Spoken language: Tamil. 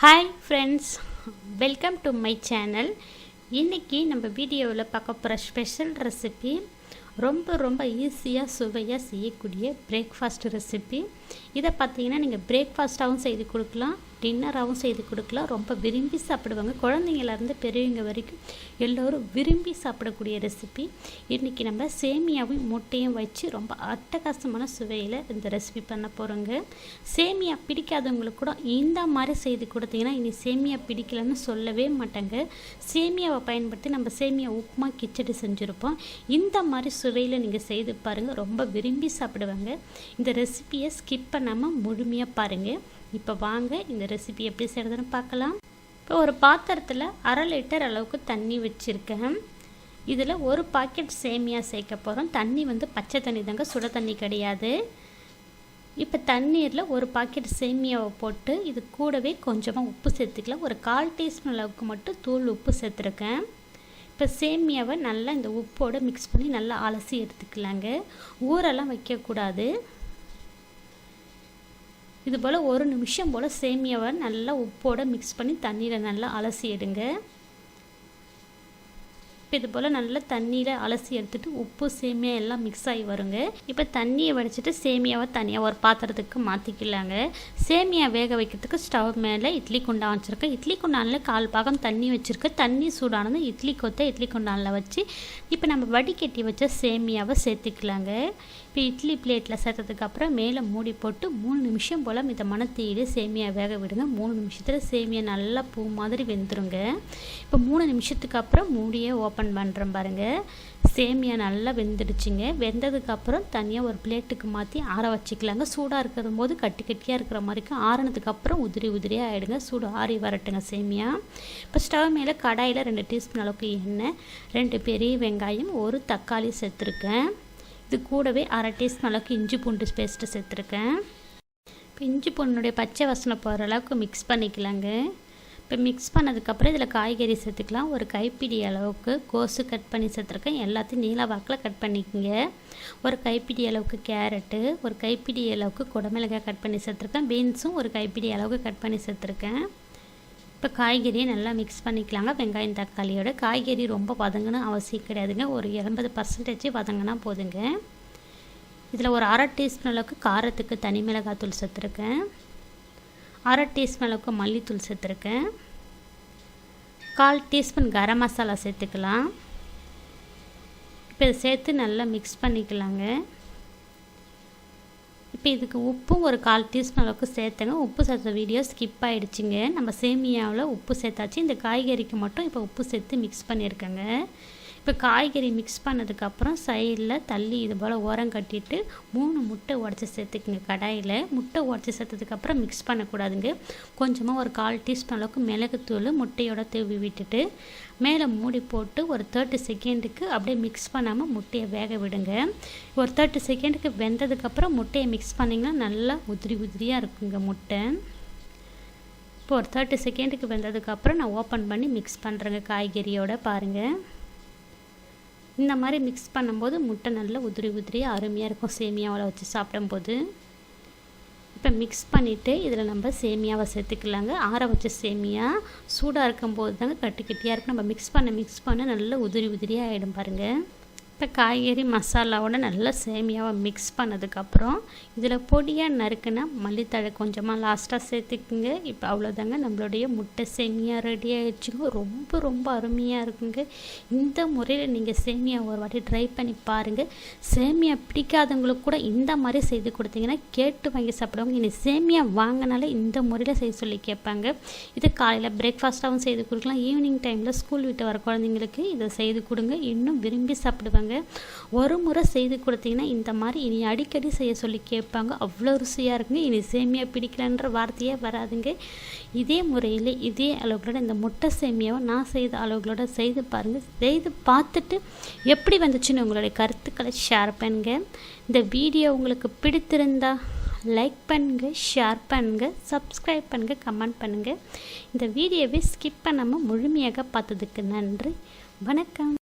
Hi friends welcome to my channel இன்றைக்கி நம்ம வீடியோவில் பார்க்க போகிற ஸ்பெஷல் ரெசிபி ரொம்ப ரொம்ப ஈஸியாக சுவையாக செய்யக்கூடிய பிரேக்ஃபாஸ்ட் ரெசிபி இதை பார்த்தீங்கன்னா நீங்கள் பிரேக்ஃபாஸ்ட்டாகவும் செய்து கொடுக்கலாம் டின்னராகவும் செய்து கொடுக்கலாம். ரொம்ப விரும்பி சாப்பிடுவாங்க. குழந்தைங்கள்லேருந்து பெரியவங்க வரைக்கும் எல்லோரும் விரும்பி சாப்பிடக்கூடிய ரெசிபி இன்றைக்கி நம்ம சேமியாவும் முட்டையும் வச்சு ரொம்ப அட்டகாசமான சுவையில் இந்த ரெசிபி பண்ண போகிறோங்க சேமியா பிடிக்காதவங்களுக்கு கூட இந்த மாதிரி செய்து கொடுத்தீங்கன்னா இனி சேமியா பிடிக்கலன்னு சொல்லவே மாட்டாங்க. சேமியாவை பயன்படுத்தி நம்ம சேமியா உப்புமா கிச்சடி செஞ்சுருப்போம். இந்த மாதிரி சுவையில் நீங்கள் செய்து பாருங்கள் ரொம்ப விரும்பி சாப்பிடுவாங்க. இந்த ரெசிபியை ஸ்கிப் பண்ணாமல் முழுமையாக பாருங்கள் இப்போ வாங்க இந்த ரெசிபி எப்படி செய்கிறதுன்னு பார்க்கலாம். இப்போ ஒரு பாத்திரத்தில் அரை லிட்டர் அளவுக்கு தண்ணி வச்சுருக்கேன். இதில் ஒரு பாக்கெட் சேமியா சேர்க்க போகிறோம் தண்ணி வந்து பச்சை தண்ணி தாங்க சுட தண்ணி கிடையாது. இப்போ தண்ணீரில் ஒரு பாக்கெட் சேமியாவை போட்டு இது கூடவே கொஞ்சமாக உப்பு சேர்த்துக்கலாம். ஒரு கால் டீஸ்பூன் அளவுக்கு மட்டும் தூள் உப்பு சேர்த்துருக்கேன். இப்போ சேமியாவை நல்லா இந்த உப்போடு மிக்ஸ் பண்ணி நல்லா அலசி எடுத்துக்கலாங்க. ஊரெல்லாம் வைக்கக்கூடாது. இது போல் ஒரு நிமிஷம் போல் சேமியாவை நல்லா உப்போடு மிக்ஸ் பண்ணி தண்ணியில் நல்லா அலசி எடுங்க. இப்போ இது போல் நல்லா தண்ணியில் அலசி எடுத்துகிட்டு உப்பு சேமியா எல்லாம் மிக்ஸ் ஆகி வருங்க. இப்போ தண்ணியை வடிச்சிட்டு சேமியாவை தனியாக ஒரு பாத்திரத்துக்கு மாற்றிக்கலாங்க சேமியா வேக வைக்கிறதுக்கு ஸ்டவ் மேலே இட்லி குண்டான் வச்சுருக்கேன். இட்லி குண்டானில் கால் பாகம் தண்ணி வச்சுருக்கேன். தண்ணி சூடானது இட்லி கொத்த இட்லி குண்டானில் வச்சு இப்போ நம்ம வடிகட்டி வச்ச சேமியாவை சேர்த்துக்கலாங்க. இப்போ இட்லி பிளேட்டில் சேர்த்ததுக்கப்புறம் மேலே மூடி போட்டு மூணு நிமிஷம் போல் இந்த மணத்தீடு சேமியா வேக விடுங்க. மூணு நிமிஷத்தில் சேமியா நல்லா பூ மாதிரி வெந்துருங்க. இப்போ மூணு நிமிஷத்துக்கு அப்புறம் மூடியே ஓப்பன் பண்ணுறேன் பாருங்கள் சேமியா நல்லா வெந்துடுச்சுங்க. வெந்ததுக்கப்புறம் தனியாக ஒரு பிளேட்டுக்கு மாற்றி ஆற வச்சுக்கலாங்க. சூடாக இருக்கிற போது கட்டி கட்டியாக இருக்கிற மாதிரிக்கும் ஆறினதுக்கப்புறம் உதிரி உதிரியாக ஆகிடுங்க சூடு ஆறி வரட்டுங்க சேமியா. இப்போ ஸ்டவ் மேலே கடாயில் ரெண்டு டீஸ்பூன் அளவுக்கு எண்ணெய் ரெண்டு பெரிய வெங்காயம் ஒரு தக்காளி சேர்த்துருக்கேன். இது கூடவே அரை டீஸ்பூன் அளவுக்கு இஞ்சி பூண்டு பேஸ்ட்டு சேர்த்துருக்கேன். இப்போ இஞ்சி பூண்டுடைய பச்சை வசனை போகிற அளவுக்கு மிக்ஸ் பண்ணிக்கலாங்க. இப்போ மிக்ஸ் பண்ணதுக்கப்புறம் இதில் காய்கறி சேர்த்துக்கலாம். ஒரு கைப்பிடி அளவுக்கு கோஸு கட் பண்ணி சேர்த்துருக்கேன். எல்லாத்தையும் நீல வாக்கில் கட் பண்ணிக்கோங்க. ஒரு கைப்பிடி அளவுக்கு கேரட்டு ஒரு கைப்பிடி அளவுக்கு குடமிளகாய் கட் பண்ணி சேர்த்துருக்கேன். பீன்ஸும் ஒரு கைப்பிடி அளவுக்கு கட் பண்ணி சேர்த்துருக்கேன். இப்போ காய்கறியை நல்லா மிக்ஸ் பண்ணிக்கலாங்க. வெங்காயம் தக்காளியோட காய்கறி ரொம்ப வதங்கணும் அவசியம் கிடையாதுங்க. ஒரு எண்பது பர்சன்டேஜ் வதங்கினா போதுங்க. இதில் ஒரு அரை டீஸ்பூன் அளவுக்கு காரத்துக்கு தனி மிளகாய் தூள் சேர்த்துருக்கேன். அரை டீஸ்பூன் அளவுக்கு மல்லித்தூள் சேர்த்துருக்கேன். கால் டீஸ்பூன் கரம் மசாலா சேர்த்துக்கலாம். இப்போ இதை சேர்த்து நல்லா மிக்ஸ் பண்ணிக்கலாங்க. இப்போ இதுக்கு உப்பும் ஒரு கால் டீஸ்பூன் அளவுக்கு சேர்த்துங்க. உப்பு சேர்த்த வீடியோ ஸ்கிப் ஆகிடுச்சிங்க நம்ம சேமியாவில் உப்பு சேர்த்தாச்சு. இந்த காய்கறிக்கு மட்டும் இப்போ உப்பு சேர்த்து மிக்ஸ் பண்ணியிருக்கேங்க. இப்போ காய்கறி மிக்ஸ் பண்ணதுக்கப்புறம் சைடில் தள்ளி இது போல் உரம் கட்டிட்டு மூணு முட்டை உடச்சி சேர்த்துக்குங்க. கடாயில் முட்டை உடச்சி சேர்த்ததுக்கப்புறம் மிக்ஸ் பண்ணக்கூடாதுங்க. கொஞ்சமாக ஒரு கால் டீஸ்பூன் அளவுக்கு மிளகுத்தூள் முட்டையோட தூவி விட்டுட்டு மேலே மூடி போட்டு ஒரு தேர்ட்டி செகண்டுக்கு அப்படியே மிக்ஸ் பண்ணாமல் முட்டையை வேக விடுங்க. ஒரு தேர்ட்டி செகண்டுக்கு வெந்ததுக்கப்புறம் முட்டையை மிக்ஸ் பண்ணிங்கன்னா நல்லா உதிரி உதிரியாக இருக்குங்க முட்டை. இப்போ ஒரு தேர்ட்டி செகண்டுக்கு வெந்ததுக்கப்புறம் நான் ஓப்பன் பண்ணி மிக்ஸ் பண்ணுறேங்க காய்கறியோட பாருங்கள் இந்த மாதிரி மிக்ஸ் பண்ணும்போது முட்டை நல்லா உதிரி உதிரியாக அருமையாக இருக்கும். சேமியாவில் வச்சு சாப்பிடும்போது. இப்போ மிக்ஸ் பண்ணிவிட்டு இதில் நம்ம சேமியாவை சேர்த்துக்கலாங்க. ஆற வச்ச சேமியா சூடாக இருக்கும்போது தாங்க கட்டி கட்டியாக இருக்கும். நம்ம மிக்ஸ் பண்ண மிக்ஸ் பண்ண நல்லா உதிரி உதிரியாக ஆகிடும் பாருங்கள் இப்போ காய்கறி மசாலாவோட நல்லா சேமியாவை மிக்ஸ் பண்ணதுக்கப்புறம் இதில் பொடியாக நறுக்குனா மல்லித்தழை கொஞ்சமாக லாஸ்ட்டாக சேர்த்துக்குங்க. இப்போ அவ்வளோதாங்க நம்மளுடைய முட்டை சேமியா ரெடி ஆகிடுச்சுங்க ரொம்ப ரொம்ப அருமையாக இருக்குங்க. இந்த முறையில் நீங்கள் சேமியா ஒரு வாட்டி ட்ரை பண்ணி பாருங்கள் சேமியா பிடிக்காதவங்களுக்கு கூட இந்த மாதிரி செய்து கொடுத்தீங்கன்னா கேட்டு வாங்கி சாப்பிடுவாங்க. இனி சேமியா வாங்கினாலே இந்த முறையில் செய்ய சொல்லி கேட்பாங்க. இது காலையில் பிரேக்ஃபாஸ்ட்டாகவும் செய்து கொடுக்கலாம். ஈவினிங் டைமில் ஸ்கூல் விட்டு வர குழந்தைங்களுக்கு இதை செய்து கொடுங்க. இன்னும் விரும்பி சாப்பிடுவாங்க. ஒரு முறை செய்து கொடுத்தீங்கன்னா இந்த மாதிரி இனி அடிக்கடி செய்ய சொல்லி கேட்பாங்க. அவ்வளோ ருசியாக இருக்குங்க. இனி சேமியா பிடிக்கலன்ற வார்த்தையே வராதுங்க. இதே முறையில் இதே அளவுகளோட இந்த முட்டை சேமியாவை நான் செய்த அளவுகளோட செய்து பாருங்கள் செய்து பார்த்துட்டு எப்படி வந்துச்சுன்னு உங்களுடைய கருத்துக்களை ஷேர் பண்ணுங்க. இந்த வீடியோ உங்களுக்கு பிடித்திருந்தா லைக் பண்ணுங்கள் ஷேர் பண்ணுங்கள் சப்ஸ்கிரைப் பண்ணுங்கள் கமெண்ட் பண்ணுங்கள் இந்த வீடியோவை ஸ்கிப் பண்ணாமல் முழுமையாக பார்த்ததுக்கு நன்றி. வணக்கம்.